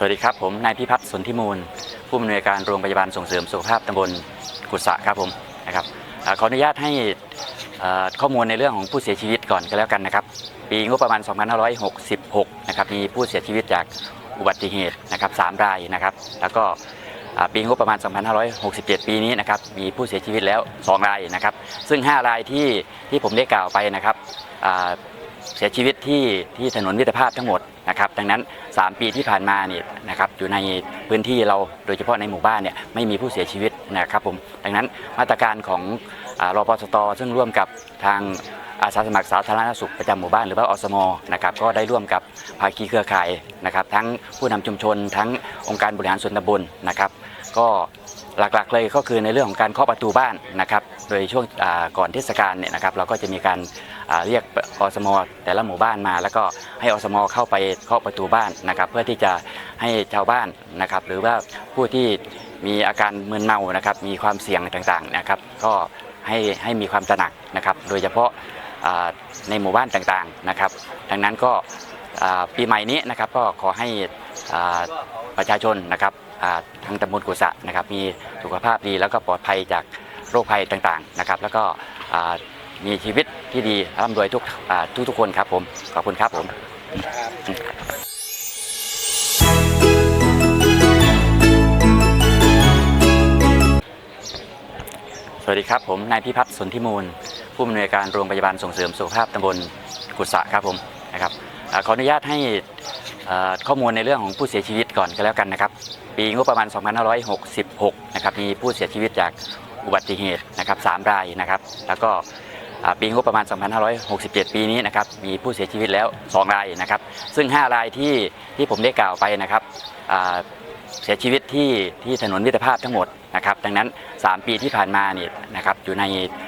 สวัสดีครับผมนายพิพัฒน์สนธิมูล ผู้อำนวยการโรงพยาบาลส่งเสริมสุขภาพตำบลกุศะครับผมนะครับอขออนุญาตให้ข้อมูลในเรื่องของผู้เสียชีวิตก่อนก็แล้วกันนะครับ ปีงบประมาณ 2566 นะครับมีผู้เสียชีวิตจากอุบัติเหตุนะครับ3รายนะครับ แล้วก็ปีงบประมาณ 2567 ปีนี้นะครับมีผู้เสียชีวิตแล้ว 2 รายนะครับ ซึ่ง 5 รายที่ที่ผมได้กล่าวไปนะครับเสียชีวิตที่ที่ถนนมิตรภาพทั้งหมด นะครับ ดังนั้น 3 ปีที่ผ่านมาเนี่ยนะครับอยู่ในพื้นที่เราโดยเฉพาะในหมู่บ้านเนี่ยไม่มีผู้เสียชีวิตนะครับผมดังนั้นมาตรการของอปสตซึ่งร่วมกับทางอาสาสมัครสาธารณสุขประจำหมู่บ้านหรือว่าอสมนะครับก็ได้ร่วมกับภาคีเครือข่ายนะครับทั้งผู้นำชุมชน ทั้งองค์การบริหารส่วนตำบลนะครับ ก็หลักๆเลยก็คือในเรื่องของการเคาะประตูบ้านนะครับ โดยช่วงก่อนเทศกาลเนี่ยนะครับเราก็จะมีการเรียกอสมแต่ละหมู่บ้านมา แล้วก็ให้อสมเข้าไปเคาะประตูบ้านนะครับ เพื่อที่จะให้ชาวบ้านนะครับ หรือว่าผู้ที่มีอาการมึนเมานะครับ มีความเสี่ยงต่างๆนะครับ ก็ให้ให้มีความตระหนักนะครับ โดยเฉพาะในหมู่บ้านต่างๆนะครับ ดังนั้นก็ปีใหม่นี้นะครับก็ขอให้ประชาชนนะครับ ทางตำบลกุศะนะครับมีสุขภาพดีแล้วก็ปลอดภัยจากโรคภัยต่างๆนะครับแล้วก็มีชีวิตที่ดีร่ำรวยทุกทุกๆคนครับผมขอบคุณครับผมสวัสดีครับผมนายพิพัฒน์สนธิมูล ผู้อำนวยการโรงพยาบาลส่งเสริมสุขภาพตำบลกุศะครับผมนะครับขออนุญาตให้ ข้อมูลในเรื่องของผู้เสียชีวิตก่อนก็แล้วกันนะครับ ปีงบประมาณ 2566 นะครับ มีผู้เสียชีวิตจากอุบัติเหตุนะครับ3รายนะครับ แล้วก็ปีงบประมาณ 2567 ปีนี้นะครับ มีผู้เสียชีวิตแล้ว 2 รายนะครับ ซึ่ง 5 รายที่ที่ผมได้กล่าวไปนะครับเสียชีวิตที่ที่ถนนมิตรภาพทั้งหมดนะครับ ดังนั้น 3 ปีที่ผ่านมาเนี่ยนะครับอยู่ใน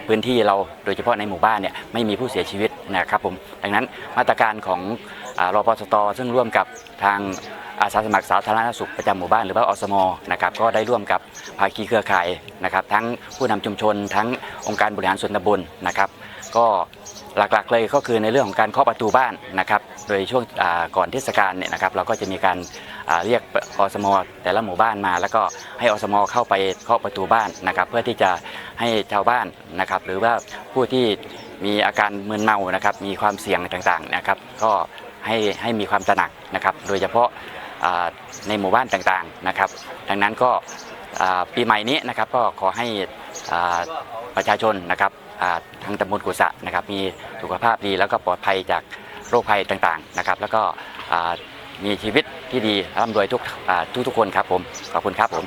พื้นที่เราโดยเฉพาะในหมู่บ้านเนี่ยไม่มีผู้เสียชีวิตนะครับผมดังนั้นมาตรการของ รปสตซึ่งร่วมกับทางอาสาสมัครสาธารณสุขประจำหมู่บ้านหรือว่าอสมนะครับก็ได้ร่วมกับภาคีเครือข่ายนะครับ ทั้งผู้นำชุมชน ทั้งองค์การบริหารส่วนตำบลนะครับ ก็หลักๆเลยก็คือในเรื่องของการเคาะประตูบ้านนะครับ โดยช่วงก่อนเทศกาลเนี่ยนะครับเราก็จะมีการเรียกอสมแต่ละหมู่บ้านมา แล้วก็ให้อสมเข้าไปเคาะประตูบ้านนะครับ เพื่อที่จะให้ชาวบ้านนะครับ หรือว่าผู้ที่มีอาการมึนเมานะครับ มีความเสี่ยงต่างๆนะครับ ก็ ให้ให้มีความตระหนักนะครับ โดยเฉพาะในหมู่บ้านต่างๆนะครับ ดังนั้นก็ปีใหม่นี้นะครับก็ขอให้ประชาชนนะครับทางตำบลกุศะนะครับมีสุขภาพดีแล้วก็ปลอดภัยจากโรคภัยต่างๆนะครับ แล้วก็มีชีวิตที่ดีร่ำรวยทุกทุกๆคนครับผมขอบคุณครับผม